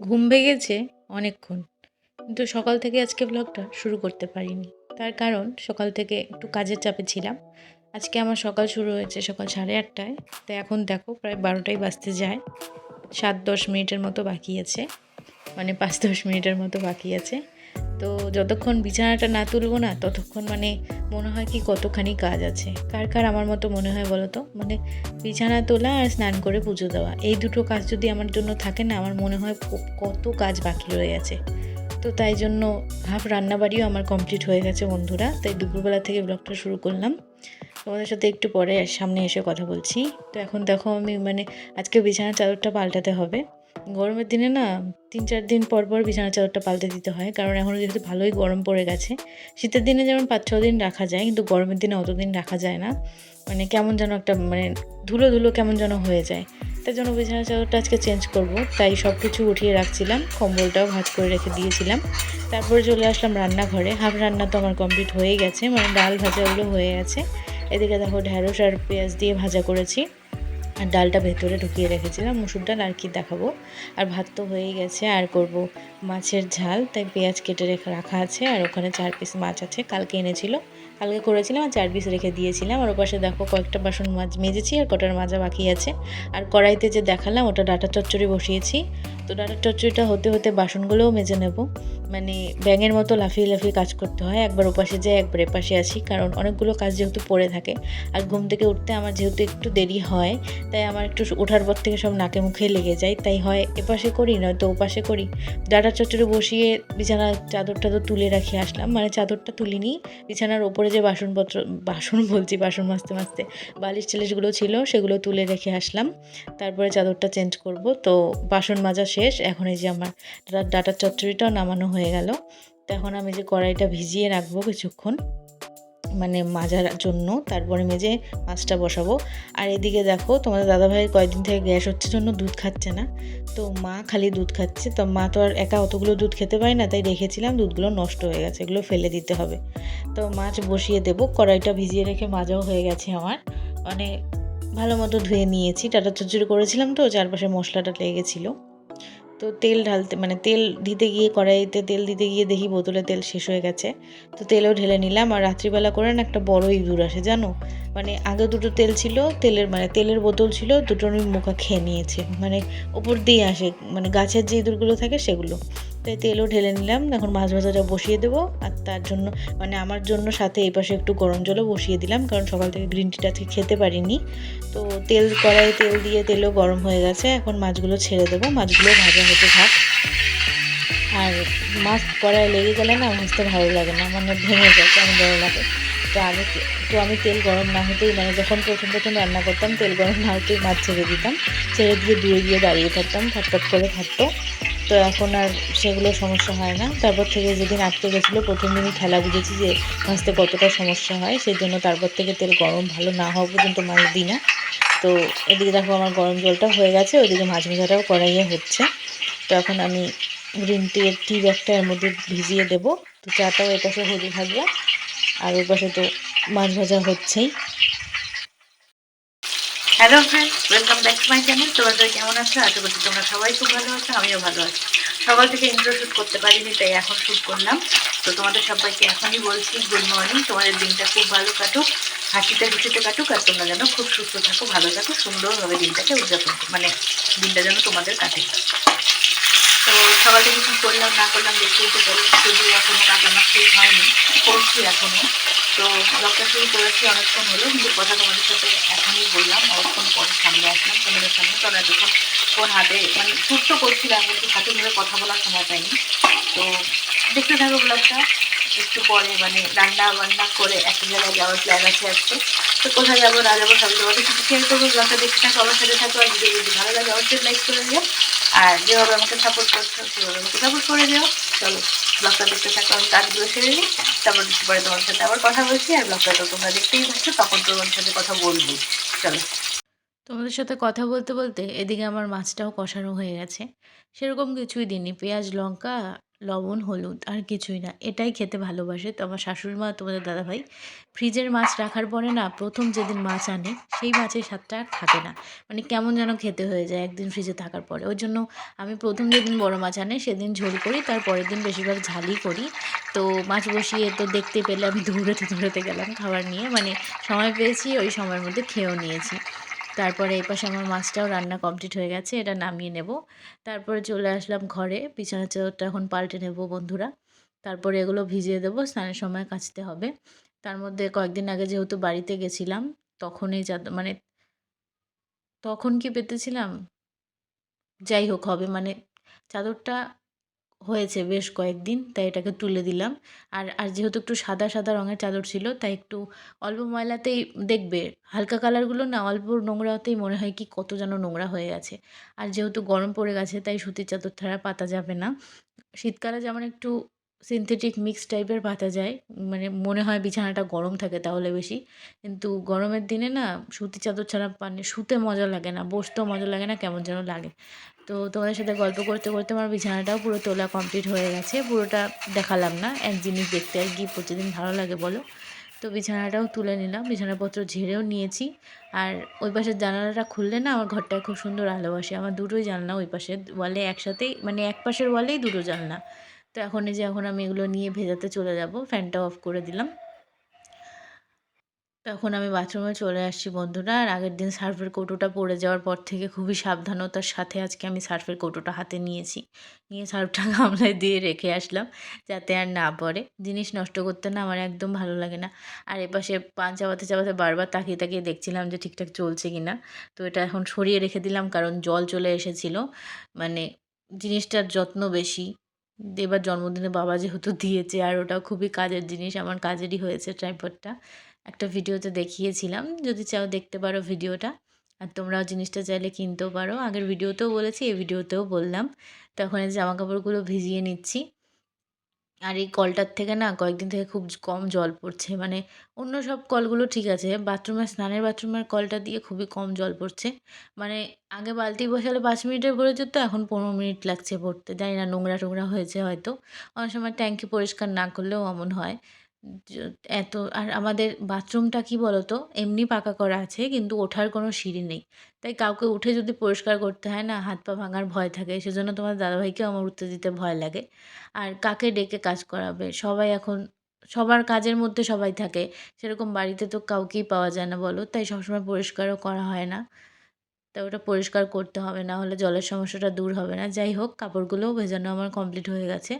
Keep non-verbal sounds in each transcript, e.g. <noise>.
ঘুম ভেঙেছে অনেকক্ষণ। কিন্তু সকাল থেকে আজকে ব্লগটা শুরু করতে পারিনি। তার কারণ সকাল থেকে একটু কাজের চাপে ছিলাম। আজকে আমার সকাল শুরু হয়েছে সকাল সাড়ে আটটায়। তো এখন দেখো প্রায় বারোটাই বাজতে যায়। সাত দশ মিনিটের মতো বাকি আছে। মানে পাঁচ দশ মিনিটের মতো বাকি আছে। তো যতক্ষণ বিছানাটা না তুলবো না, ততক্ষণ মানে মনে হয় কি কতখানি কাজ আছে। কার কার আমার মতো মনে হয় বলো তো? মানে বিছানা তোলা আর স্নান করে পুজো দেওয়া। এই দুটো কাজ যদি আমার জন্য থাকে না, আমার মনে হয় কত কাজ বাকি রয়ে আছে তো তাই জন্য হাফ রান্নাবাড়িও আমার কমপ্লিট হয়ে গেছে বন্ধুরা। তাই দুপুরবেলা থেকে ব্লগটা শুরু করলাম। তোমাদের সাথে একটু পরে সামনে এসে কথা বলছি। তো এখন দেখো আমি মানে আজকে বিছানার চাদরটা পাল্টাতে হবে। গরমের দিনে না তিন চার দিন পর পর বিছানার চাদরটা পাল্টে দিতে হয়। কারণ এখন যেহেতু ভালোই গরম পড়ে গেছে। শীতের দিনে যেমন পাঁচ, ছ দিন রাখা যায়, কিন্তু গরমের দিনে অতদিন রাখা যায় না। মানে কেমন যেন একটা মানে ধুলো ধুলো কেমন যেন হয়ে যায়। তাই জন্য বিছানার চাদরটা আজকে চেঞ্জ করব। তাই সব কিছু উঠিয়ে রাখছিলাম, কম্বলটাও ভাজ করে রেখে দিয়েছিলাম। তারপরে চলে আসলাম রান্নাঘরে। হাফ রান্না তো আমার কমপ্লিট হয়ে গেছে মানে ডাল ভাজাগুলো হয়ে গেছে। এদিকে দেখো ঢ্যাঁড়স আর পেঁয়াজ দিয়ে ভাজা করেছি। আর ডালটা ভেতরে ঢুকিয়ে রেখেছিলাম মুসুর ডাল আর কি দেখাবো। আর ভাত তো হয়ে গেছে, আর করব মাছের ঝাল, তাই পেঁয়াজ কেটে রেখে রাখা আছে, আর ওখানে চার পিস মাছ আছে, কালকে এনেছিল। কালকে করেছিলাম আর চার পিস রেখে দিয়েছিলাম। আর ওপাশে দেখো কয়েকটা বাসন মাজ, মেজেছি আর কটার মাজা বাকি আছে। আর কড়াইতে যে দেখালাম, ওটা ডাটা চচ্চড়ি বসিয়েছি। তো ডাটা চচ্চড়িটা হতে হতে বাসনগুলোও মেজে নেব। মানে ব্যাঙের মতো লাফিয়ে লাফিয়ে কাজ করতে হয়। একবার ওপাশে যাই, একবার এপাশে আসি। কারণ অনেকগুলো কাজ যেহেতু পড়ে থাকে। আর ঘুম থেকে উঠতে আমার যেহেতু একটু দেরি হয়, তাই আমার একটু ওঠার পর থেকে সব নাকে মুখে লেগে যায়। তাই হয় এপাশে করি, নয়তো ওপাশে করি। ডাটা চচ্চড়ি বসিয়ে বিছানার চাদর টাদর তুলে রাখি আসলাম। মানে চাদরটা তুলিনি, বিছানার ওপরে যে বাসনপত্র, বাসন বলছি, বাসন মাজতে মাজতে বালিশ টালিশগুলো ছিল, সেগুলো তুলে রেখে আসলাম। তারপরে চাদরটা চেঞ্জ করব। তো বাসন মাজা শেষ। এখন এই যে আমার ডাটার চচ্চড়িটাও নামানো হয়ে গেল। তখন আমি যে কড়াইটা ভিজিয়ে রাখব কিছুক্ষণ। মানে মাজার জন্য, তারপরে মেজে মাছটা বসাবো। আর এদিকে দেখো, তোমাদের দাদাভাইয়ের কয়েকদিন থেকে গ্যাস হচ্ছে জন্য দুধ খাচ্ছে না। তো মা খালি দুধ খাচ্ছে। তো মা তো আর একা অতগুলো দুধ খেতে পারে না, তাই রেখেছিলাম, দুধগুলো নষ্ট হয়ে গেছে, এগুলো ফেলে দিতে হবে। তো মাছ বসিয়ে দেবো, কড়াইটা ভিজিয়ে রেখে মাজাও হয়ে গেছে আমার। মানে ভালো মতো ধুয়ে নিয়েছি, টাটা চচ্চড়ি করেছিলাম তো, চারপাশে মশলাটা লেগেছিলো তো তেল ঢালতে মানে তেল দিতে গিয়ে, কড়াইতে তেল দিতে গিয়ে দেখি বোতলে তেল শেষ হয়ে গেছে। তো তেলও ঢেলে নিলাম আর রাত্রিবেলা করে না একটা বড় ইঁদুর আসে, জানো? মানে আগে দুটো তেল ছিল, তেলের মানে তেলের বোতল ছিল, দুটো আমি মুখা খেয়ে নিয়েছে। মানে ওপর দিয়ে আসে মানে গাছের যে ইঁদুরগুলো থাকে সেগুলো। তাই তেলও ঢেলে নিলাম, এখন মাছ ভাজাটা বসিয়ে দেবো। আর তার জন্য মানে আমার জন্য সাথে এই পাশে একটু গরম জলও বসিয়ে দিলাম, কারণ সকাল থেকে গ্রিন টিটা আজকে খেতে পারিনি। তো তেল কড়াই তেল দিয়ে তেলও গরম হয়ে গেছে, এখন মাছগুলো ছেড়ে দেবো, মাছগুলো ভাজা হতে থাক। আর মাছ কড়াই লেগে গেলে না ভাজতে ভালো লাগে না মানে ভেঙে যায় কেমন ভালো লাগে তো আমি তো আমি তেল গরম না হতেই মানে যখন প্রথম প্রথম রান্না করতাম, তেল গরম না হতেই মাছ ছেড়ে দিতাম। ছেড়ে দিয়ে দূরে গিয়ে দাঁড়িয়ে থাকতাম ফটফট করে থাকতো। তো এখন আর সেগুলো সমস্যা হয় না। তারপর থেকে যেদিন আটকে গেছিল, প্রথম দিনই খেলা বুঝেছি যে ভাজতে কতটা সমস্যা হয় সেই জন্য তারপর থেকে তেল গরম ভালো না হওয়া পর্যন্ত মাছ দিই না। তো এদিকে দেখো আমার গরম জলটা হয়ে গেছে ওইদিকে মাছ ভাজাটাও কড়াইয়ে হচ্ছে। তো এখন আমি গ্রিন টি টি ব্যাগটা এর মধ্যে ভিজিয়ে দেবো। তো চাটাও এপাশে হতে থাকবে আর ওই পাশে তো মাছ ভাজা হচ্ছেই। Hello friend welcome back to my channel তোমাদের কেমন আছো? আশা করছি তোমরা সবাই খুব ভালো আছো, আমিও ভালো আছি। সকাল থেকে ইন্ট্রো শ্যুট করতে পারিনি, তাই এখন শ্যুট করলাম। তো তোমাদের সবাইকে এখনই বলছি গুড মর্নিং তোমাদের দিনটা খুব ভালো কাটুক, হাসিতে খুশিতে কাটুক, আর তোমরা যেন খুব সুস্থ থাকো, ভালো থাকো, সুন্দরভাবে দিনটাকে উদযাপন মানে দিনটা যেন তোমাদের কাটে। তো সকাল থেকে কী করলাম, না করলাম, দেখতেই তো পারো শুধু এখনও কাজ আমার ঠিক হয়নি, করছি এখনও। তো ব্লগটা শুরু করেছি, অনেকক্ষণ হলো, কিন্তু কথা তোমাদের সাথে এখনই বললাম, অনেকক্ষণ পরে সামনে আসলাম, তোমাদের সামনে। কারণ এতক্ষণ ফোন হাতে মানে তো করছিলাম, কিন্তু হাতে ধরে কথা বলার সময় পাইনি। তো দেখতে থাকো ব্লগটা একটু পরে মানে রান্না বান্না করে একটা জায়গায় যাওয়ার প্ল্যান আছে আজকে। তো কোথায় যাব, না যাব, সবই তোমাদের সাথে শেয়ার করব। ব্লগটা দেখতে থাকো, আমার সাথে থাকো, আর ভিডিও যদি ভালো লাগে, অবশ্যই লাইক করে দিও। আর যেভাবে আমাকে সাপোর্ট করছ, সেভাবে আমাকে সাপোর্ট করে দিও। চলো ব্লগটা দেখতে থাকো, আমি কাজগুলো সেরে নিই, তারপর একটু পরে তোমার সাথে আবার কথা বলছি, আর ব্লগটা তো তোমরা দেখতেই পাচ্ছ তখন তোমার সাথে কথা বলব। চলো। তোমাদের সাথে কথা বলতে বলতে এদিকে আমার মাছটাও কষানো হয়ে গেছে। সেরকম কিছুই দিইনি, পেঁয়াজ, লঙ্কা লবণ, হলুদ আর কিছুই না। এটাই খেতে ভালোবাসে। তো আমার শাশুড়ি মা তোমাদের দাদাভাই, ফ্রিজের মাছ রাখার পরে না প্রথম যেদিন মাছ আনে, সেই মাছের স্বাদটা আর থাকে না। মানে কেমন যেন খেতে হয়ে যায় একদিন ফ্রিজে থাকার পরে। ওই জন্য আমি প্রথম যেদিন বড় মাছ আনে, সেদিন ঝোল করি, তার পরের দিন বেশিরভাগ ঝালই করি। তো মাছ বসিয়ে তো দেখতে পেলে আমি দৌড়াতে দৌড়াতে গেলাম খাবার নিয়ে। মানে সময় পেয়েছি, ওই সময়ের মধ্যে খেয়েও নিয়েছি। তারপরে এই পাশে আমার মাছটাও রান্না কমপ্লিট হয়ে গেছে, এটা নামিয়ে নেব। তারপরে চলে আসলাম ঘরে, বিছানা চাদরটা এখন পাল্টে নেব বন্ধুরা। তারপরে এগুলো ভিজিয়ে দেবো, স্নানের সময় কাচতে হবে। তার মধ্যে কয়েকদিন আগে যেহেতু বাড়িতে গেছিলাম, তখনই চাদর মানে তখন কি পেতেছিলাম? যাই হোক, হবে মানে চাদরটা হয়েছে বেশ কয়েকদিন, তাই এটাকে তুলে দিলাম। আর আর যেহেতু একটু সাদা সাদা রঙের চাদর ছিল, তাই একটু অল্প ময়লাতেই দেখবে, হালকা কালারগুলো না অল্প নোংরাতেই মনে হয় কি কত যেন নোংরা হয়ে গেছে। আর যেহেতু গরম পড়ে গেছে, তাই সুতির চাদর ছাড়া পাতা যাবে না। শীতকালে যেমন একটু সিনথেটিক মিক্স টাইপের পাতা যায়। মানে মনে হয় বিছানাটা গরম থাকে তাহলে বেশি। কিন্তু গরমের দিনে না সুতির চাদর ছাড়া মানে শুতে মজা লাগে না, বসতেও মজা লাগে না, কেমন যেন লাগে। তো তোমাদের সাথে গল্প করতে করতে আমার বিছানাটাও পুরো তোলা কমপ্লিট হয়ে গেছে, পুরোটা দেখালাম না, এক জিনিস দেখতে আর কি, প্রতিদিন ভালো লাগে বলো। তো বিছানাটাও তুলে নিলাম, বিছানাপত্র ঝেড়েও নিয়েছি। আর ওই পাশের জানালাটা খুললে না, আমার ঘরটায় খুব সুন্দর আলো আসে। আমার দুটোই জানলা ওই পাশের ওয়ালে একসাথেই মানে এক পাশের ওয়ালেই দুটো জানলা। তো এখন এই যে এখন আমি এগুলো নিয়ে ভেজাতে চলে যাব ফ্যানটা অফ করে দিলাম। তখন আমি বাথরুমে চলে আসছি বন্ধুরা, আর আগের দিন সার্ফের কৌটোটা পড়ে যাওয়ার পর থেকে খুবই সাবধানতার সাথে আজকে আমি সার্ফের কৌটোটা হাতে নিয়েছি। নিয়ে সার্ফটা <laughs> গামলায় দিয়ে রেখে আসলাম, যাতে আর না পড়ে। জিনিস নষ্ট করতে না আমার একদম ভালো লাগে না। আর এপাশে পান চাবাতে চাবাতে বারবার তাকিয়ে তাকিয়ে দেখছিলাম যে ঠিকঠাক চলছে কি না তো এটা এখন সরিয়ে রেখে দিলাম, কারণ জল চলে এসেছিল। মানে জিনিসটার যত্ন বেশি। এবার জন্মদিনে বাবা যেহেতু দিয়েছে, আর ওটা খুবই কাজের জিনিস, আমার কাজেরই হয়েছে ট্রাইপডটা একটা ভিডিওতে দেখিয়েছিলাম, যদি চাও দেখতে পারো ভিডিওটা। আর তোমরাও জিনিসটা চাইলে কিনতেও পারো। আগের ভিডিওতেও বলেছি, এই ভিডিওতেও বললাম। তখন এই জামাকাপড়গুলো ভিজিয়ে নিচ্ছি। আর এই কলটার থেকে না কয়েকদিন থেকে খুব কম জল পড়ছে। মানে অন্য সব কলগুলো ঠিক আছে বাথরুমের স্নানের বাথরুমের কলটা দিয়ে খুবই কম জল পড়ছে। মানে আগে বালতি বসালে পাঁচ মিনিটে ভরে যেত, এখন পনেরো মিনিট লাগছে পড়তে জানি না নোংরা টোংরা হয়েছে হয়তো। অনেক সময় ট্যাঙ্কি পরিষ্কার না করলেও এমন হয়। এত, আর আমাদের বাথরুমটা কি বলো তো এমনি পাকা করা আছে, কিন্তু ওঠার কোনো সিঁড়ি নেই। তাই কাউকে উঠে যদি পরিষ্কার করতে হয় না, হাত পা ভাঙার ভয় থাকে। সেজন্য তোমার দাদাভাইকেও আমার উঠতে দিতে ভয় লাগে। আর কাকে ডেকে কাজ করাবে? সবাই এখন, সবার কাজের মধ্যে সবাই থাকে। সেরকম বাড়িতে তো কাউকেই পাওয়া যায় না বলো। তাই সবসময় পরিষ্কারও করা হয় না। তাই ওটা পরিষ্কার করতে হবে, না হলে জলের সমস্যাটা দূর হবে না। যাই হোক, কাপড়গুলোও ভেজানো আমার কমপ্লিট হয়ে গেছে।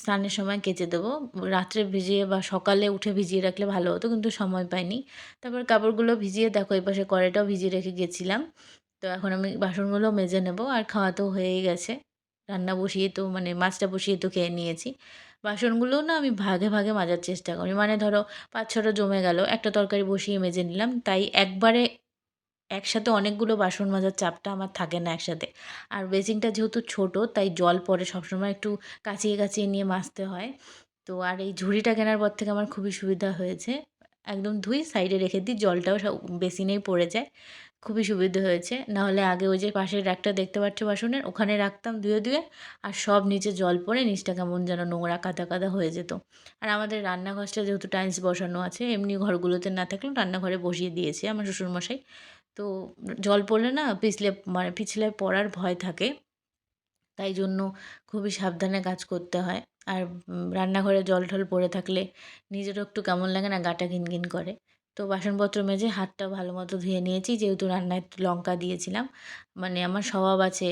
স্নানের সময় কেচে দেবো। রাত্রে ভিজিয়ে বা সকালে উঠে ভিজিয়ে রাখলে ভালো হতো, কিন্তু সময় পাইনি। তারপর কাপড়গুলো ভিজিয়ে, দেখো এই পাশে কড়াইটাও ভিজিয়ে রেখে গেছিলাম। তো এখন আমি বাসনগুলো মেজে নেব আর খাওয়া তো হয়েই গেছে। রান্না বসিয়ে তো মানে মাছটা বসিয়ে তো খেয়ে নিয়েছি। বাসনগুলোও না আমি ভাগে ভাগে মাজার চেষ্টা করি। মানে ধরো পাঁচ ছটা জমে গেল, একটা তরকারি বসিয়ে মেজে নিলাম। তাই একবারে একসাথে অনেকগুলো বাসন মাজার চাপটা আমার থাকে না একসাথে। আর বেসিনটা যেহেতু ছোট, তাই জল পড়ে সবসময় একটু কাচিয়ে কাচিয়ে নিয়ে মাজতে হয়। তো আর এই ঝুড়িটা কেনার পর থেকে আমার খুবই সুবিধা হয়েছে। একদম ধুই সাইডে রেখে দিই, জলটাও বেসিনেই পড়ে যায়। খুবই সুবিধে হয়েছে। নাহলে আগে ওই যে পাশের র্যাকটা দেখতে পাচ্ছ বাসনের, ওখানে রাখতাম ধুয়ে ধুয়ে, আর সব নিচে জল পড়ে নিচটা কেমন যেন নোংরা কাদা কাদা হয়ে যেত। আর আমাদের রান্নাঘরটা যেহেতু টাইলস বসানো আছে, এমনি ঘরগুলোতে না থাকলেও রান্নাঘরে বসিয়ে দিয়েছি আমার শ্বশুরমশাই। তো জল পড়লে না পিছলে মানে পিছলে পড়ার ভয় থাকে। তাই জন্য খুবই সাবধানে কাজ করতে হয়। আর রান্নাঘরে জল টল পড়ে থাকলে নিজেরও একটু কেমন লাগে না, গাটা ঘিনঘিন করে। তো বাসনপত্র মেজে হাতটা ভালো মতো ধুয়ে নিয়েছি। যেহেতু রান্নায় একটু লঙ্কা দিয়েছিলাম মানে আমার স্বভাব আছে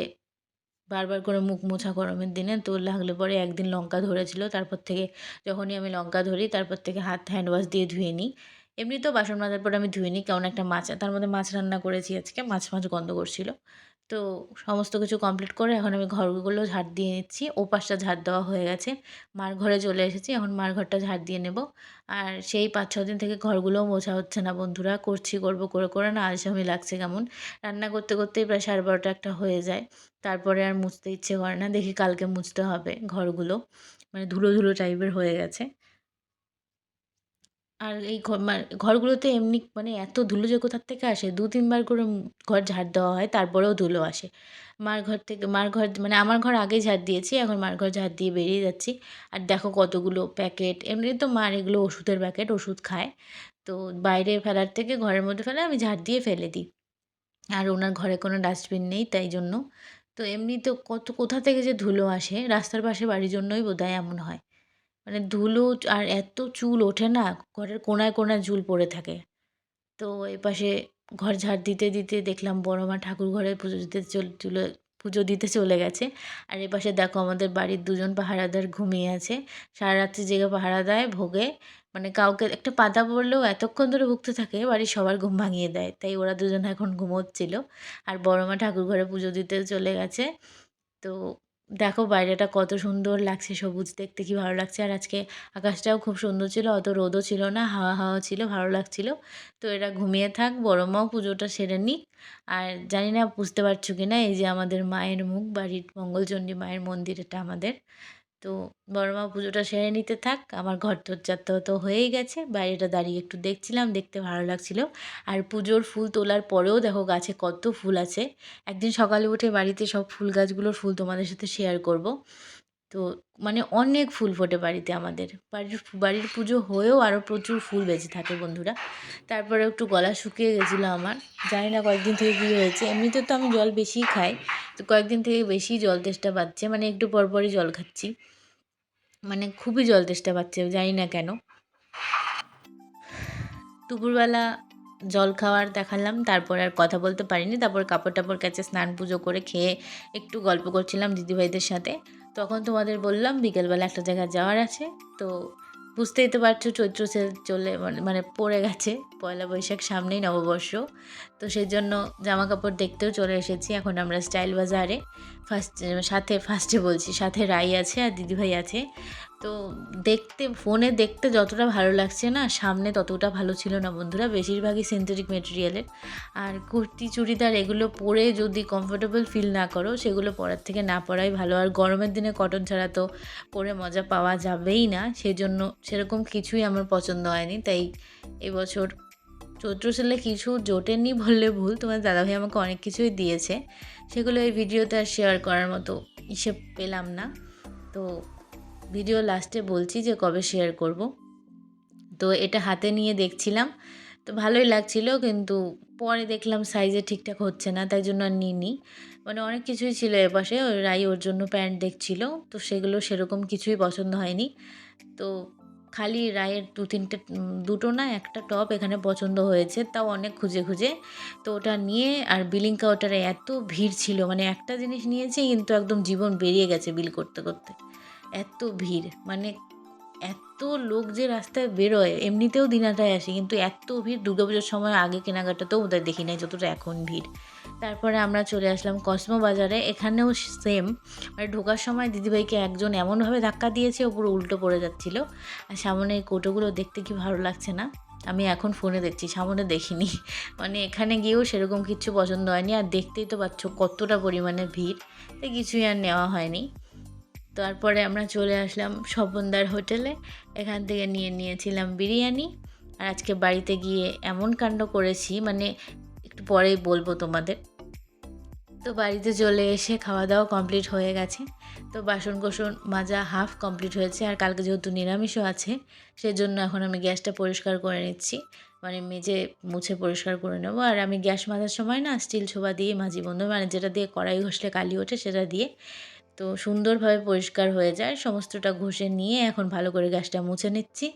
বারবার করে মুখ মোছা গরমের দিনে, তো লাগলে পরে একদিন লঙ্কা ধরেছিল। তারপর থেকে যখনই আমি লঙ্কা ধরি, তারপর থেকে হাত হ্যান্ড ওয়াশ দিয়ে ধুয়ে নিই। এমনিতেও বাসন মাজার পর আমি নিই কেমন একটা মাছ, তার মধ্যে মাছ রান্না করেছি আজকে, মাছ মাছ গন্ধ করছিল। তো সমস্ত কিছু কমপ্লিট করে এখন আমি ঘরগুলো ঝাড় দিয়ে নিচ্ছি ও পাশটা ঝাড় দেওয়া হয়ে গেছে। মার ঘরে চলে এসেছি, এখন মার ঘরটা ঝাড় দিয়ে নেব। আর সেই পাঁচ, ছ দিন থেকে ঘরগুলোও মোছা হচ্ছে না বন্ধুরা, করছি, করব, করে করে না, আলসামি লাগছে কেমন। রান্না করতে করতেই প্রায় সাড়ে বারোটা একটা হয়ে যায়। তারপরে আর মুছতে ইচ্ছে করে না, দেখি কালকে মুছতে হবে ঘরগুলো। মানে ধুলো ধুলো টাইপের হয়ে গেছে। আর এই ঘরগুলোতে এমনি মানে এত ধুলো যে কোথার থেকে আসে? দু, তিনবার করে ঘর ঝাড় দেওয়া হয়, তারপরেও ধুলো আসে। মার ঘর থেকে, মার ঘর মানে আমার ঘর আগেই ঝাড় দিয়েছি, এখন মার ঘর ঝাড় দিয়ে বেরিয়ে যাচ্ছি। আর দেখো কতগুলো প্যাকেট, এমনি তো মার এগুলো ওষুধের প্যাকেট, ওষুধ খায়। তো বাইরে ফেলার থেকে ঘরের মধ্যে ফেলে আমি ঝাড় দিয়ে ফেলে দিই। আর ওনার ঘরে কোনো ডাস্টবিন নেই তাই জন্য। তো এমনি তো কত, কোথা থেকে যে ধুলো আসে, রাস্তার পাশে বাড়ির জন্যই বোধহয় এমন হয়। মানে ধুলো আর এত চুল ওঠে না, ঘরের কোণায় কোণায় চুল পড়ে থাকে। তো এপাশে ঘর ঝাড় দিতে দিতে দেখলাম বড় মা ঠাকুর ঘরে পুজো দিতে চল, চলে পুজো দিতে চলে গেছে। আর এপাশে দেখো আমাদের বাড়ির দুজন পাহারাদার ঘুমিয়ে আছে। সারা রাত্রি জেগে পাহারা দেয় ভোগে। মানে কাউকে একটা পাতা পড়লেও এতক্ষণ ধরে ভুগতে থাকে, বাড়ির সবার ঘুম ভাঙিয়ে দেয়। তাই ওরা দুজন এখন ঘুমোচ্ছিল। আর বড় মা ঠাকুর ঘরে পুজো দিতে চলে গেছে। তো দেখো বাইরেটা কত সুন্দর লাগছে সবুজ দেখতে, কি ভালো লাগছে। আর আজকে আকাশটাও খুব সুন্দর ছিল, অত রোদও ছিল না, হাওয়া হাওয়া ছিল, ভালো লাগছিল। তো এরা ঘুমিয়ে থাক, বড় মাও পুজোটা সেরে নিক। আর জানি না, বুঝতে পারছ কি না এই যে আমাদের মায়ের মুখ, বাড়ির মঙ্গলচণ্ডী মায়ের মন্দির, এটা আমাদের। তো বড় মা পুজোটা সেরে নিতে থাক। আমার ঘর তোর তো তো হয়েই গেছে। বাইরেটা দাঁড়িয়ে একটু দেখছিলাম, দেখতে ভালো লাগছিল। আর পুজোর ফুল তোলার পরেও দেখো গাছে কত ফুল আছে। একদিন সকালে উঠে বাড়িতে সব ফুল গাছগুলোর ফুল তোমাদের সাথে শেয়ার করব। তো মানে অনেক ফুল ফোটে বাড়িতে আমাদের। বাড়ির বাড়ির পুজো হয়েও আরও প্রচুর ফুল বেঁচে থাকে বন্ধুরা। তারপরে একটু গলা শুকিয়ে গেছিল আমার। জানি না কয়েকদিন থেকে কী হয়েছে। এমনিতে তো আমি জল বেশিই খাই। তো কয়েকদিন থেকে বেশি জল তেষ্টা পাচ্ছে। মানে একটু পরপরই জল খাচ্ছি। মানে খুবই জল তেষ্টা পাচ্ছে, জানি না কেন। দুপুরবেলা জল খাওয়ার দেখালাম। তারপর আর কথা বলতে পারিনি। তারপর কাপড় টাপড় কাছে স্নান পুজো করে খেয়ে একটু গল্প করছিলাম দিদিভাইদের সাথে। তখন তোমাদের বললাম বিকেলবেলা একটা জায়গায় যাওয়ার আছে। তো বুঝতেই তো পারছ চৈত্র সে চলে মানে- মানে পড়ে গেছে। পয়লা বৈশাখ সামনেই নববর্ষ। তো সেই জন্য জামা কাপড় দেখতেও চলে এসেছি। এখন আমরা স্টাইল বাজারে। ফার্স্ট, সাথে, ফার্স্টে বলছি, সাথে রাই আছে আর দিদিভাই আছে। তো দেখতে ফোনে দেখতে যতটা ভালো লাগছে না, সামনে ততটা ভালো ছিল না বন্ধুরা। বেশিরভাগই সিনথেটিক মেটেরিয়ালের আর কুর্তি, চুড়িদার এগুলো পরে যদি কমফোর্টেবল ফিল না করো, সেগুলো পরার থেকে না পরাই ভালো। আর গরমের দিনে কটন ছাড়া তো পরে মজা পাওয়া যাবেই না, সেজন্য সেরকম কিছুই আমার পছন্দ হয়নি। তাই এবছর চৈত্র সেলে কিছু জোটেনি বললে ভুল, তোমার দাদাভাই আমাকে অনেক কিছুই দিয়েছে। সেগুলো এই ভিডিওতে আর শেয়ার করার মতো হিসেব পেলাম না। তো ভিডিও লাস্টে বলছি যে কবে শেয়ার করব। তো এটা হাতে নিয়ে দেখছিলাম। তো ভালোই লাগছিল কিন্তু পরে দেখলাম সাইজে ঠিকঠাক হচ্ছে না, তাই জন্য আর নিইনি। মানে অনেক কিছুই ছিল এপাশে, ওই রাই ওর জন্য প্যান্ট দেখছিল, তো সেগুলো সেরকম কিছুই পছন্দ হয়নি। তো খালি রায়ের দু তিনটে, দুটো না একটা টপ এখানে পছন্দ হয়েছে, তাও অনেক খুঁজে খুঁজে। তো ওটা নিয়ে আর বিলিং কাউন্টারে এত ভিড় ছিল মানে একটা জিনিস নিয়েছি কিন্তু একদম জীবন বেরিয়ে গেছে বিল করতে করতে। এত ভিড় মানে এত লোক যে রাস্তায় বেরোয়, এমনিতেও দিনাটায় আসে, কিন্তু এত ভিড় দুর্গাপুজোর সময় আগে কেনাকাটাতেও ওদের দেখি নাই যতটা এখন ভিড়। তারপরে আমরা চলে আসলাম কসমো বাজারে, এখানেও সেম মানে ঢোকার সময় দিদিভাইকে একজন এমনভাবে ধাক্কা দিয়েছে ও পুরো উল্টো পড়ে যাচ্ছিল। আর সামনে এই কোটোগুলো দেখতে কি ভালো লাগছে না? আমি এখন ফোনে দেখছি, সামনে দেখিনি। মানে এখানে গিয়েও সেরকম কিছু পছন্দ হয়নি, আর দেখতেই তো পাচ্ছ কতটা পরিমাণে ভিড়, তাই কিছুই আর নেওয়া হয়নি। তারপরে আমরা চলে আসলাম স্বপনদার হোটেলে। এখান থেকে নিয়ে নিয়েছিলাম বিরিয়ানি। আর আজকে বাড়িতে গিয়ে এমন কাণ্ড করেছি মানে একটু পরেই বলব তোমাদের। তো বাড়িতে চলে এসে খাওয়া দাওয়া কমপ্লিট হয়ে গেছে। তো বাসন কোসন মাজা হাফ কমপ্লিট হয়েছে। আর কালকে যেহেতু নিরামিষও আছে, সেজন্য এখন আমি গ্যাসটা পরিষ্কার করে নিচ্ছি। মানে মেজে মুছে পরিষ্কার করে নেব। আর আমি গ্যাস মাজার সময় না স্টিল ছোবা দিয়ে, মাজি বন্ধু মানে যেটা দিয়ে কড়াই ঘষলে কালি ওঠে সেটা দিয়ে তো সুন্দরভাবে পরিষ্কার হয়ে যায়। সমস্তটা ঘষে নিয়ে এখন ভালো করে গ্যাসটা মুছে নিচ্ছি।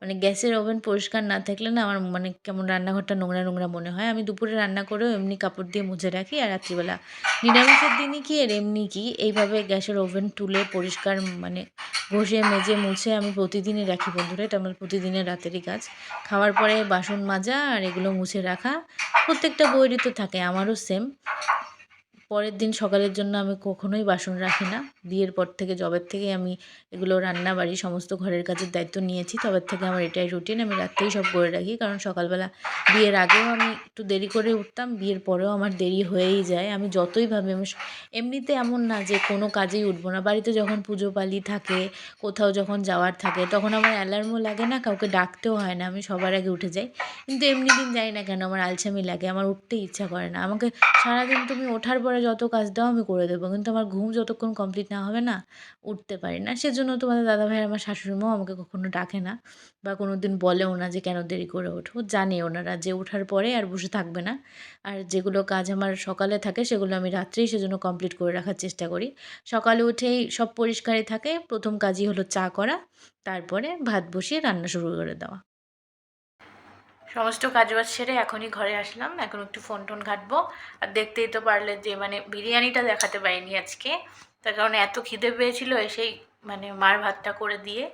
মানে গ্যাসের ওভেন পরিষ্কার না থাকলে না আমার মানে কেমন রান্নাঘরটা নোংরা নোংরা মনে হয়। আমি দুপুরে রান্না করেও এমনি কাপড় দিয়ে মুছে রাখি আর রাত্রিবেলা নিরামিষের দিনই কি আর এমনি কি এইভাবে গ্যাসের ওভেন তুলে পরিষ্কার মানে ঘষে, মেজে, মুছে আমি প্রতিদিনই রাখি বন্ধুরা। এটা আমার প্রতিদিনের রাতেরই কাজ। খাওয়ার পরে বাসন মাজা আর এগুলো মুছে রাখা। প্রত্যেকটা বইয়েরই তো থাকে, আমারও সেম পরের দিন সকালের জন্য আমি কখনোই বাসন রাখি না। বিয়ের পর থেকে, জবের থেকে আমি এগুলো রান্না, বাড়ি সমস্ত ঘরের কাজের দায়িত্ব নিয়েছি। তবের থেকে আমার এটাই রুটিন আমি রাত্রেই সব করে রাখি। কারণ সকালবেলা বিয়ের আগেও আমি একটু দেরি করে উঠতাম, বিয়ের পরেও আমার দেরি হয়েই যায়। আমি যতই ভাবি, আমি এমনিতে এমন না যে কোনো কাজেই উঠবো না। বাড়িতে যখন পুজো পালি থাকে, কোথাও যখন যাওয়ার থাকে, তখন আমার অ্যালার্মও লাগে না, কাউকে ডাকতেও হয় না, আমি সবার আগে উঠে যাই। কিন্তু এমনি দিন যাই না কেন, আমার আলসামি লাগে, আমার উঠতে ইচ্ছা করে না। আমাকে সারাদিন তুমি ওঠার পরে যত কাজ দাও আমি করে দেবো। কিন্তু আমার ঘুম যতক্ষণ কমপ্লিট না হবে না, উঠতে পারি না। সেজন্য তোমাদের দাদাভাই আর আমার শাশুড়ি মাও আমাকে কখনো ডাকে না বা কোনো দিন বলেও না যে, কেন দেরি করে ওঠো? জানে ওনারা যে, ওঠার পরে আর বসে থাকবে না। আর যেগুলো কাজ আমার সকালে থাকে, সেগুলো আমি রাত্রেই সেজন্য কমপ্লিট করে রাখার চেষ্টা করি। সকালে উঠেই সব পরিষ্কারই থাকে। প্রথম কাজই হলো চা করা, তারপরে ভাত বসিয়ে রান্না শুরু করে দেওয়া। সমস্ত কাজবাজ সেরে এখনই ঘরে আসলাম। এখন একটু ফোন টোন ঘাটবো। আর দেখতেই তো পারলে যে মানে বিরিয়ানিটা দেখাতে পারিনি আজকে। তার কারণে এত খিদে পেয়েছিল এসেই মানে মার ভাতটা করে দিয়ে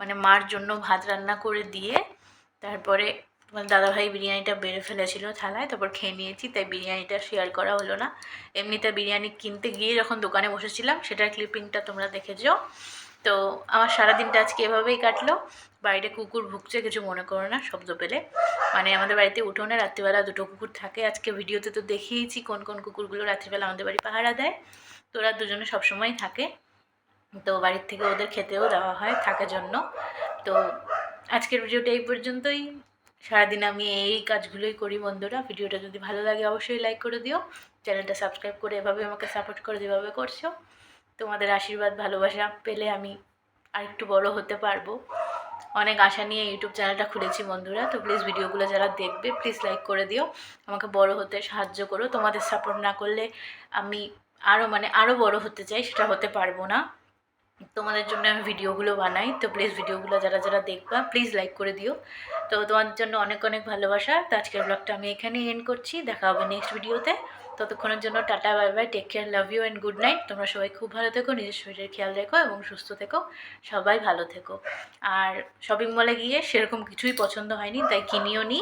মানে মার জন্য ভাত রান্না করে দিয়ে, তারপরে তোমার দাদাভাই বিরিয়ানিটা বেড়ে ফেলেছিল থালায়, তারপর খেয়ে নিয়েছি, তাই বিরিয়ানিটা শেয়ার করা হলো না। এমনিতে বিরিয়ানি কিনতে গিয়ে যখন দোকানে বসেছিলাম, সেটার ক্লিপিংটা তোমরা দেখেছ। তো আমার সারাদিনটা আজকে এভাবেই কাটলো। বাইরে কুকুর ভুগছে, কিছু মনে করো না, শব্দ পেলে। মানে আমাদের বাড়িতে উঠোনে রাত্রিবেলা দুটো কুকুর থাকে। আজকে ভিডিওতে তো দেখিয়েছি কোন কোন কুকুরগুলো রাত্রিবেলা আমাদের বাড়ি পাহারা দেয়। তো ওরা দুজনে সবসময় থাকে। তো বাড়ির থেকে ওদের খেতেও দেওয়া হয় থাকার জন্য। তো আজকের ভিডিওটা এই পর্যন্তই। সারাদিন আমি এই কাজগুলোই করি বন্ধুরা। ভিডিওটা যদি ভালো লাগে অবশ্যই লাইক করে দিও। চ্যানেলটা সাবস্ক্রাইব করে এভাবে আমাকে সাপোর্ট করে যেভাবে করছ। তোমাদের আশীর্বাদ, ভালোবাসা পেলে আমি আরেকটু বড় হতে পারব। অনেক আশা নিয়ে ইউটিউব চ্যানেলটা খুলেছি বন্ধুরা, তো প্লিজ ভিডিওগুলো যারা দেখবে প্লিজ লাইক করে দিও। আমাকে বড় হতে সাহায্য করো। তোমাদের সাপোর্ট না করলে আমি আরও মানে আরও বড় হতে চাই, সেটা হতে পারব না। তোমাদের জন্য আমি ভিডিওগুলো বানাই, তো প্লিজ ভিডিওগুলো যারা যারা দেখবা প্লিজ লাইক করে দিও। তো তোমাদের জন্য অনেক অনেক ভালোবাসা। তো আজকের ব্লগটা আমি এখানেই এন্ড করছি। দেখা হবে নেক্সট ভিডিওতে ততক্ষণের জন্য tata, bye bye take care love you and good night তোমরা সবাই খুব ভালো থেকো, নিজের শরীরের খেয়াল রেখো এবং সুস্থ থেকো। সবাই ভালো থেকো। আর শপিং মলে গিয়ে সেরকম কিছুই পছন্দ হয়নি, তাই কিনিও নি।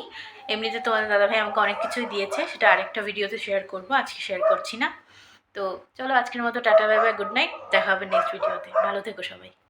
এমনিতে তোমাদের দাদাভাই আমাকে অনেক কিছুই দিয়েছে, সেটা আরেকটা ভিডিওতে শেয়ার করব, আজকে শেয়ার করছি না। তো চলো আজকের মতো tata, bye bye good night দেখা হবে নেক্সট ভিডিওতে ভালো থেকো সবাই।